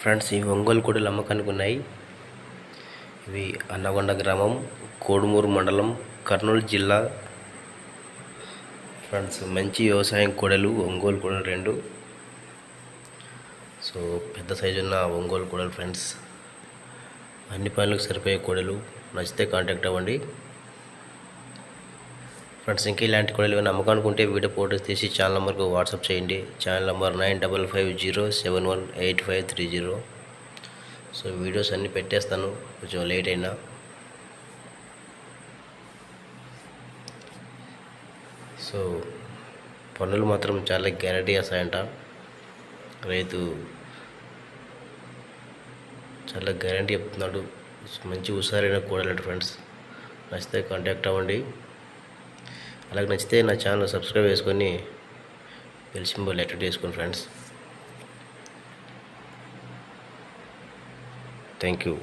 Friends ఈ ఒంగోలు కోడలు అమ్మకానికి ఉన్నాయి. ఇవి అన్నగొండ గ్రామం కోడుమూరు మండలం కర్నూలు జిల్లా. ఫ్రెండ్స్ మంచి వ్యవసాయం కోడలు ఒంగోలు కోడలు రెండు. సో పెద్ద సైజు ఉన్న ఒంగోలు కోడలు ఫ్రెండ్స్. అన్ని పనులకు సరిపోయే కోడలు. నచ్చితే కాంటాక్ట్ అవ్వండి. ఫ్రెండ్స్ ఇంకా ఇలాంటి కొడలు ఏమైనా అమ్మకానుకుంటే వీడియో ఫోటోస్ తీసి ఛానల్ నెంబర్కు వాట్సాప్ చేయండి. Channel number nine double five zero seven one eight five three zero. So videos అన్నీ పెట్టేస్తాను. కొంచెం లేట్ అయినా. సో పనులు మాత్రం చాలా గ్యారంటీ వస్తాయంట రైతు చాలా గ్యారంటీ చెప్తున్నాడు. మంచి హుషారైన కూడలేడు ఫ్రెండ్స్. నచ్చితే కాంటాక్ట్ అవ్వండి. అలాగే నచ్చితే నా ఛానల్ సబ్స్క్రైబ్ చేసుకొని బెల్ సింబల్ యాక్టివేట్ చేసుకోండి ఫ్రెండ్స్. Thank you.